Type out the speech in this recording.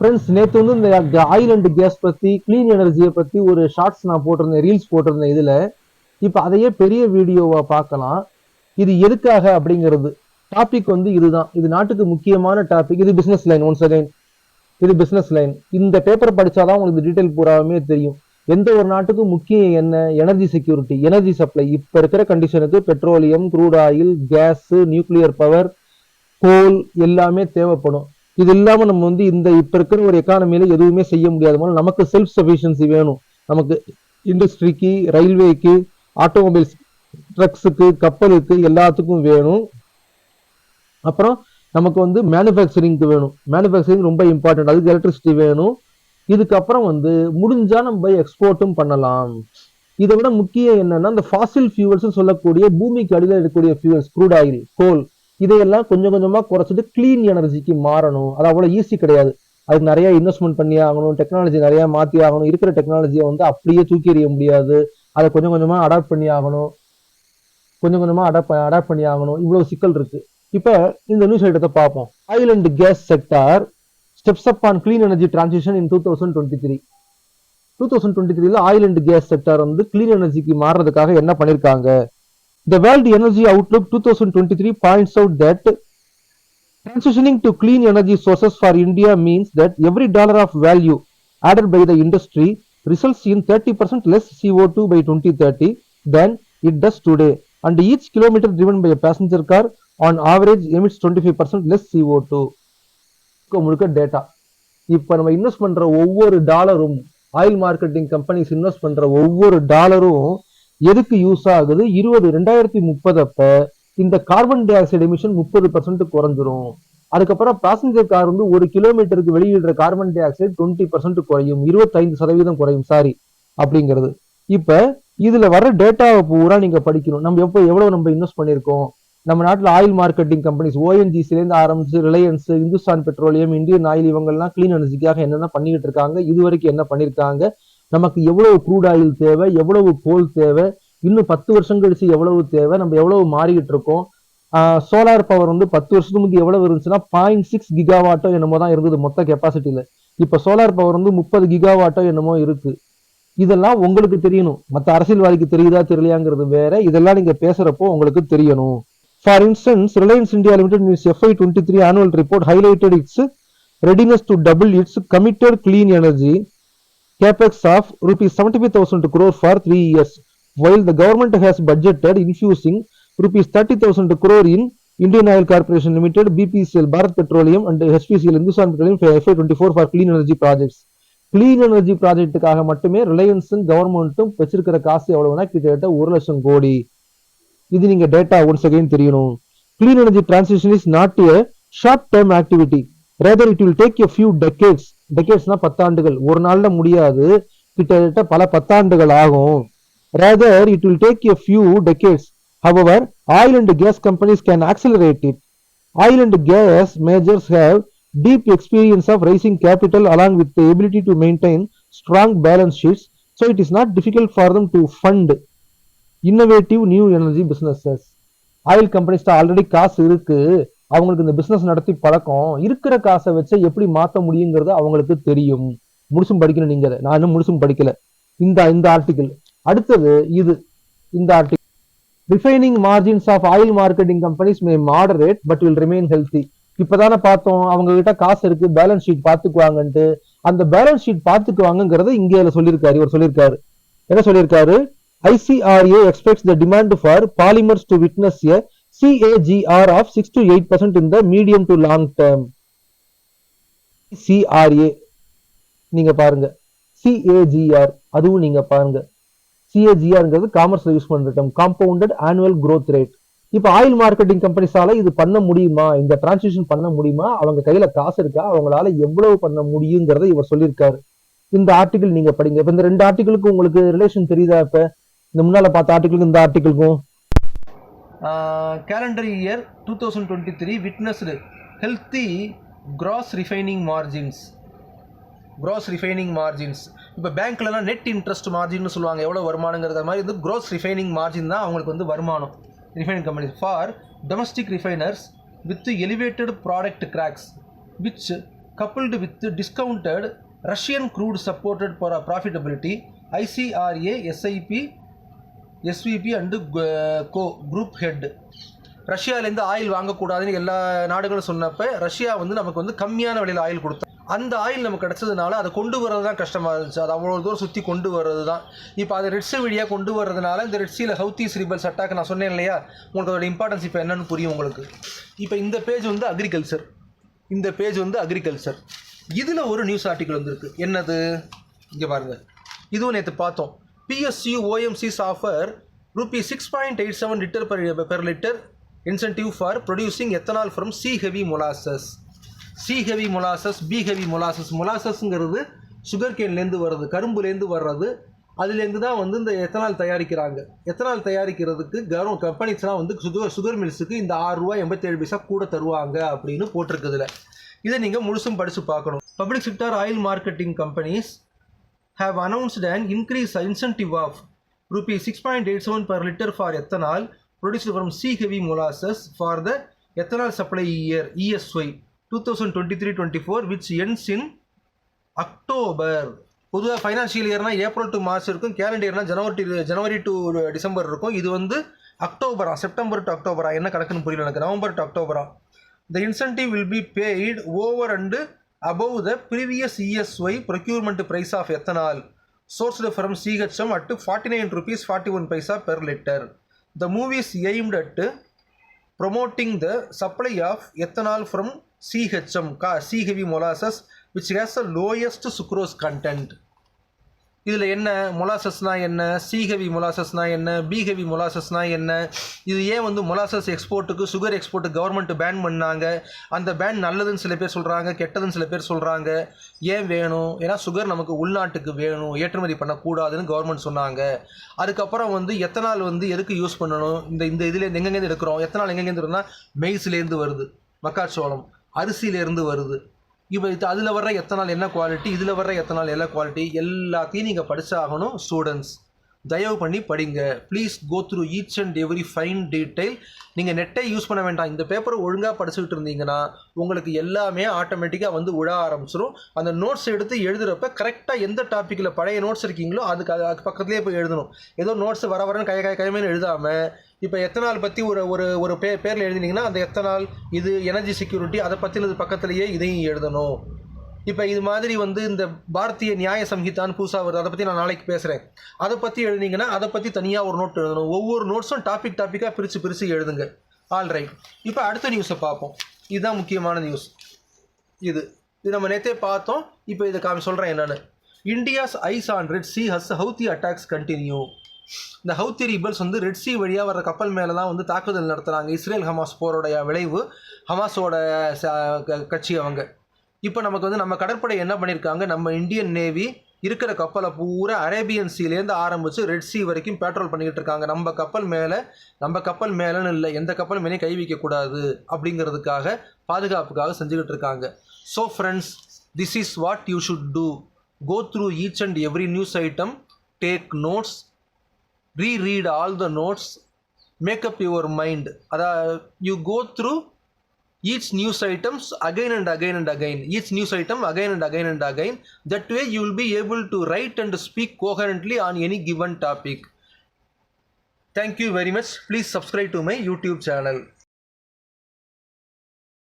Friends நேற்று வந்து இந்த ஆயில் அண்ட் கேஸ் பற்றி க்ளீன் எனர்ஜியை பற்றி ஒரு ஷார்ட்ஸ் நான் போட்டிருந்தேன் ரீல்ஸ் போட்டிருந்தேன் இதில். இப்போ அதையே பெரிய வீடியோவாக பார்க்கலாம். இது எதுக்காக அப்படிங்கிறது. டாபிக் வந்து இதுதான். இது நாட்டுக்கு முக்கியமான டாபிக் இது பிஸ்னஸ் லைன் ஒன்ஸ் அகைன் இது பிஸ்னஸ் லைன் இந்த பேப்பர் படித்தாதான் உங்களுக்கு டீட்டெயில் பூராவுமே தெரியும். எந்த ஒரு நாட்டுக்கும் முக்கியம் என்ன எனர்ஜி செக்யூரிட்டி எனர்ஜி சப்ளை இப்போ இருக்கிற கண்டிஷனுக்கு petroleum crude oil gas nuclear power coal எல்லாமே தேவைப்படும். இது இல்லாமல் நம்ம வந்து இந்த இப்ப இருக்கிற ஒரு எக்கானமியில எதுவுமே செய்ய முடியாத நமக்கு செல்ஃப் சஃபிஷியன்சி வேணும். நமக்கு இண்டஸ்ட்ரிக்கு ரயில்வேக்கு ஆட்டோமொபைல்ஸ் ட்ரக்ஸுக்கு கப்பலுக்கு எல்லாத்துக்கும் வேணும். அப்புறம் நமக்கு வந்து மேனுஃபேக்சரிங்க்கு வேணும். மேனுஃபேக்சரிங் ரொம்ப இம்பார்ட்டன்ட் அதுக்கு எலக்ட்ரிசிட்டி வேணும். இதுக்கப்புறம் வந்து முடிஞ்சா நம்ம எக்ஸ்போர்ட்டும் பண்ணலாம். இதை விட முக்கியம் என்னன்னா இந்த ஃபாசில் ஃபியூவல்ஸ் சொல்லக்கூடிய பூமிக்கு அடியில் இருக்கக்கூடிய ஃபியூவல்ஸ் க்ரூட் ஆயில் கோல் இதையெல்லாம் கொஞ்சம் கொஞ்சமாக குறைச்சிட்டு க்ளீன் எனர்ஜிக்கு மாறணும். அது அவ்வளோ ஈஸி கிடையாது. அதுக்கு நிறைய இன்வெஸ்ட்மெண்ட் பண்ணி ஆகணும் டெக்னாலஜி நிறைய மாற்றி ஆகணும். இருக்கிற டெக்னாலஜியை வந்து அப்படியே தூக்கி எறிய முடியாது. அதை கொஞ்சம் கொஞ்சமாக அடாப்ட் பண்ணி ஆகணும். கொஞ்சம் கொஞ்சமாக அடாப்ட் அடாப்ட் பண்ணி ஆகணும். இவ்வளோ சிக்கல் இருக்கு. இப்போ இந்த நியூஸ் ஐட்டத்தை பார்ப்போம். Oil and gas sector steps up on clean energy transition in two thousand twenty three two thousand twenty த்ரீல ஆயில் அண்ட் கேஸ் செக்டார் வந்து கிளீன் எனர்ஜிக்கு மாறுறதுக்காக என்ன பண்ணியிருக்காங்க The World Energy Outlook 2023 points out that transitioning to clean energy sources for India means that every dollar of value added by the industry results in 30% less CO2 by 2030 than it does today. And each kilometer driven by a passenger car on average emits 25% less CO2. முழுக்க முழுக்க data இப்போ நம்ம invest பண்ற ஒவ்வொரு டாலரும் oil marketing companies invest பண்ற ஒவ்வொரு டாலரும் எதுக்கு யூஸ் ஆகுது? இருபது ரெண்டாயிரத்தி முப்பது அப்ப இந்த கார்பன் டை ஆக்சைடு எமிஷன் முப்பது பர்சன்ட் குறைஞ்சிரும். அதுக்கப்புறம் பேசஞ்சர் கார் வந்து ஒரு கிலோமீட்டருக்கு வெளியிடுற carbon dioxide twenty percent குறையும். இருபத்தைந்து சதவீதம் குறையும். சாரி அப்படிங்கிறது. இப்ப இதுல வர டேட்டாவை பூரா நீங்க படிக்கணும். நம்ம எப்போ எவ்வளவு நம்ம இன்வெஸ்ட் பண்ணிருக்கோம் நம்ம நாட்டில் ஆயில் மார்க்கெட்டிங் கம்பெனிஸ் ஓஎன்ஜிசிலேருந்து ஆரம்பிச்சு Reliance Hindustan petroleum Indian oil இவங்கெல்லாம் கிளீன் எனர்ஜிக்காக என்னென்ன பண்ணிக்கிட்டு இருக்காங்க? இது வரைக்கும் என்ன பண்ணியிருக்காங்க? நமக்கு எவ்வளவு க்ரூட் ஆயில் தேவை எவ்வளவு கோல் தேவை இன்னும் பத்து வருஷம் கழிச்சு எவ்வளவு தேவை நம்ம எவ்வளவு மாறிக்கிட்டு இருக்கோம். சோலார் பவர் வந்து பத்து வருஷத்துக்கு முந்தைய எவ்வளவு இருந்துச்சுன்னா பாயிண்ட் சிக்ஸ் கிகாவாட்டோ என்னமோ தான் இருந்தது மொத்த கெப்பாசிட்டியில இப்ப சோலார் பவர் வந்து முப்பது கிகாவாட்டோ என்னமோ இருக்கு. இதெல்லாம் உங்களுக்கு தெரியணும். மற்ற அரசியல்வாதிக்கு தெரியுதா தெரியலையாங்கிறது வேற. இதெல்லாம் நீங்க பேசுறப்போ உங்களுக்கு தெரியணும். For instance Reliance India limited news F Y twenty three annual report highlighted its readiness to double its committed clean energy capex of rupees 75,000 crore for 3 years, while the government has budgeted infusing rupees 30,000 crore in Indian Oil Corporation Limited, BPCL, Bharat Petroleum and HPCL, Hindustan Petroleum FY24 for clean energy projects. Clean energy ப்ராஜெக்ட்டுக்காக மட்டுமே ரிலையன்ஸும் கவர்மெண்ட்டும் வச்சிருக்கிற காசு எவ்வளவுனா கிட்டத்தட்ட ஒரு லட்சம் கோடி இது நீங்க டேட்டா ஒன்ஸ் அகைன் தெரியணும் clean energy transition is not a short term activity rather it will take a few decades டெக்கேட்ஸ்னா பத்தாண்டுகள் ஒரு நாள்ல முடியாது கிட்டத்தட்ட பல பத்தாண்டுகள் ஆகும் rather it will take a few decades however oil and gas companies can accelerate it oil and gas majors have deep experience of raising capital along with the ability to maintain strong balance sheets so it is not difficult for them to fund innovative new energy businesses oil கம்பெனிஸ்ட already காசு இருக்கு அவங்களுக்கு இந்த business நடத்தி பழக்கம். இருக்கிற காசை வச்சு எப்படி மாற்ற முடியுங்கிறது அவங்களுக்கு தெரியும். முழுசும் படிக்கணும் நீங்க நான் இன்னும் முழுசும் படிக்கல. இந்த இந்த ஆர்டிக்கிள் அடுத்தது இது. இந்த article refining margins of oil marketing companies may moderate but will remain healthy இப்பதானே பார்த்தோம். அவங்க கிட்ட காசு இருக்கு. பேலன்ஸ் ஷீட் பாத்துக்குவாங்கன்ட்டு அந்த பேலன்ஸ் ஷீட் பாத்துக்குவாங்கங்கறத இங்கே சொல்லியிருக்காரு. இவர் சொல்லியிருக்காரு. என்ன சொல்லியிருக்காரு? ICRA expects the demand for polymers to witness a CAGR of six to eight percent in the medium to long term. CRA நீங்க பாருங்க. சிஏஜிஆர் அதுவும் நீங்க பாருங்க. சிஏஜிஆர்ங்கிறது காமர்ஸ்ல யூஸ் பண்ற term compounded annual growth rate இப்போ ஆயில் மார்க்கெட்டிங் கம்பெனிஸால இது பண்ண முடியுமா? இந்த டிரான்சிஷன் பண்ண முடியுமா? அவங்க கையில காசு இருக்கா? அவங்களால எவ்வளவு பண்ண முடியுங்கிறத இவர் சொல்லியிருக்காரு. இந்த ஆர்டிகிள் நீங்க படிங்க. இப்போ இந்த ரெண்டு ஆர்டிகிளுக்கு உங்களுக்கு ரிலேஷன் தெரியுதா இப்ப? இந்த முன்னால பார்த்த ஆர்டிகிளுக்கு இந்த ஆர்டிகிளுக்கும் calendar year two thousand twenty three witnessed healthy gross refining margins gross refining margins இப்போ பேங்க்லலாம் நெட் இன்ட்ரெஸ்ட் மார்ஜின்னு சொல்லுவாங்க. எவ்வளோ வருமானங்கிறத மாதிரி வந்து க்ராஸ் ரிஃபைனிங் மார்ஜின் தான் அவங்களுக்கு வந்து வருமானம். Refining companies for domestic refiners with elevated product cracks which coupled with discounted Russian crude supported for profitability ICRA SIP SVP and co group head ரஷ்யாவிலேருந்து oil வாங்கக்கூடாதுன்னு எல்லா நாடுகளும் சொன்னப்போ ரஷ்யா வந்து நமக்கு வந்து கம்மியான விலையில் ஆயில் கொடுத்தா அந்த ஆயில் நமக்கு கிடச்சதுனால அதை கொண்டு வர்றது தான் கஷ்டமாக இருந்துச்சு. அது அவ்வளோ தூரம் சுற்றி கொண்டு வர்றது தான் இப்போ அதை ரெட்ஸு வழியாக கொண்டு வர்றதுனால இந்த ரெட்ஸியில் ஹவுத்தீஸ் ரிபல்ஸ் அட்டாக் நான் சொன்னேன் இல்லையா? உங்களுக்கு அதோட இம்பார்ட்டன்ஸ் இப்போ என்னன்னு புரியும் உங்களுக்கு. இப்போ இந்த பேஜ் வந்து அக்ரிகல்ச்சர் இந்த பேஜ் வந்து அக்ரிகல்ச்சர் இதில் ஒரு நியூஸ் ஆர்டிக்கல் வந்திருக்கு. என்னது? இங்கே பாருங்கள் இதுவும் நேற்று பார்த்தோம். PSU OMCs offer rupee six point eight seven litre per per litre incentive for producing ethanol from C heavy molasses C heavy molasses B heavy molasses மொலாசஸ்ங்கிறது sugar கேன்லேருந்து வர்றது கரும்புலேருந்து வர்றது. அதுலேருந்து தான் வந்து இந்த எத்தனால் தயாரிக்கிறாங்க. எத்தனால் தயாரிக்கிறதுக்கு கவர்மெண்ட் கம்பெனிஸ்லாம் வந்து சுகர் சுகர் மில்ஸுக்கு இந்த ஆறு ரூபா எண்பத்தேழு பைசா கூட தருவாங்க அப்படின்னு போட்டிருக்குதுல. இதை நீங்கள் முழுசும் படித்து பார்க்கணும். Public sector oil marketing companies have announced an seven incentive of rupees 6.87 per liter for ethanol produced from C heavy molasses for the ethanol supply year ESY 2023-24 which ends in October பொதுவாக financial இயர்னா April to March இருக்கும் calendar இயர்னா January to January to December இருக்கும். இது வந்து அக்டோபரா September to அக்டோபரா என்ன கணக்குன்னு புரியல எனக்கு. November to அக்டோபரா the incentive will be paid over and above the previous ESY procurement price of ethanol sourced from CHM at 49 rupees 41 paisa per liter. The move is aimed at promoting the supply of ethanol from CHM, ca- C heavy molasses, which has the lowest sucrose content. இதில் என்ன மொலாசஸ்னா என்ன? C heavy மொலாசஸ்னா என்ன? B heavy மொலாசஸ்னா என்ன? இது ஏன் வந்து molasses எக்ஸ்போர்ட்டுக்கு sugar export government ban பண்ணாங்க? அந்த பேன் நல்லதுன்னு சில பேர் சொல்கிறாங்க கெட்டதுன்னு சில பேர் சொல்கிறாங்க ஏன் வேணும்? ஏன்னா சுகர் நமக்கு உள்நாட்டுக்கு வேணும். ஏற்றுமதி பண்ணக்கூடாதுன்னு கவர்மெண்ட் சொன்னாங்க. அதுக்கப்புறம் வந்து எத்தனால் வந்து எதுக்கு யூஸ் பண்ணணும்? இந்த இந்த இதுலேருந்து எங்கெங்கேருந்து எடுக்கிறோம்? எத்தனால் எங்கெங்கேருந்து வருதுன்னா மெய்ஸ்லேருந்து வருது. மக்காச்சோளம். அரிசியிலேருந்து வருது. இப்போ இது அதில் வர்ற எத்தனால் என்ன குவாலிட்டி இதில் வர்ற எத்தனால் என்ன குவாலிட்டி எல்லாத்தையும் நீங்கள் படித்தாகணும் ஸ்டூடெண்ட்ஸ் தயவு பண்ணி படிங்க. Please go through each and every fine detail நீங்கள் நெட்டை யூஸ் பண்ண வேண்டாம். இந்த பேப்பரை ஒழுங்காக படிச்சுக்கிட்டு இருந்தீங்கன்னா உங்களுக்கு எல்லாமே ஆட்டோமேட்டிக்காக வந்து விழ ஆரம்பிச்சிடும் அந்த நோட்ஸ் எடுத்து எழுதுகிறப்ப கரெக்டாக எந்த டாப்பிக்கில் பழைய நோட்ஸ் இருக்கீங்களோ அதுக்கு அது அதுக்கு பக்கத்துலேயே போய் எழுதணும். ஏதோ நோட்ஸ் வர வரன்னு கை கை கைமேனு எழுதாமல் இப்போ எத்தனால் பற்றி ஒரு ஒரு ஒரு பே பேரில் எழுதினீங்கன்னா அந்த எத்தனால் இது எனர்ஜி செக்யூரிட்டி அதை பற்றினது பக்கத்துலேயே இதையும் எழுதணும். இப்போ இது மாதிரி வந்து இந்த பாரதிய நியாய சம்ஹிதான்னு புதுசாக வருது. அதை பற்றி நான் நாளைக்கு பேசுகிறேன் அதை பற்றி எழுதிங்கன்னா அதை பற்றி தனியாக ஒரு நோட் எழுதணும். ஒவ்வொரு நோட்ஸும் டாபிக் டாப்பிக்காக பிரித்து பிரித்து எழுதுங்க ஆல் ரைட் இப்போ அடுத்த நியூஸை பார்ப்போம். இதுதான் முக்கியமான நியூஸ் இது. இது நம்ம நேற்றே பார்த்தோம். இப்போ இதை காமி சொல்கிறேன் என்னென்னு. India's eyes on Red Sea as Houthi attacks continue இந்த ஹவுத்தி ரீபல்ஸ் வந்து ரெட் சி வழியாக வர கப்பல் மேலே தான் வந்து தாக்குதல் நடத்துகிறாங்க இஸ்ரேல் ஹமாஸ் போரோடைய விளைவு ஹமாஸோட கட்சி அவங்க. இப்போ நமக்கு வந்து நம்ம கடற்படை என்ன பண்ணியிருக்காங்க நம்ம இந்தியன் நேவி இருக்கிற கப்பலை பூரா அரேபியன் சீலேருந்து ஆரம்பித்து ரெட் சி வரைக்கும் பேட்ரோல் பண்ணிக்கிட்டு இருக்காங்க. நம்ம கப்பல் மேலே நம்ம கப்பல் மேலேன்னு இல்லை எந்த கப்பல் மேலேயும் கை வைக்கக்கூடாது அப்படிங்கிறதுக்காக பாதுகாப்புக்காக செஞ்சுக்கிட்டு இருக்காங்க. So friends this is what you should do go through each and every news item take notes re read all the notes make up your mind அதாவது you go through each news items again and again and again each news item again and again and again that way you will be able to write and speak coherently on any given topic. Thank you very much. Please subscribe to my youtube channel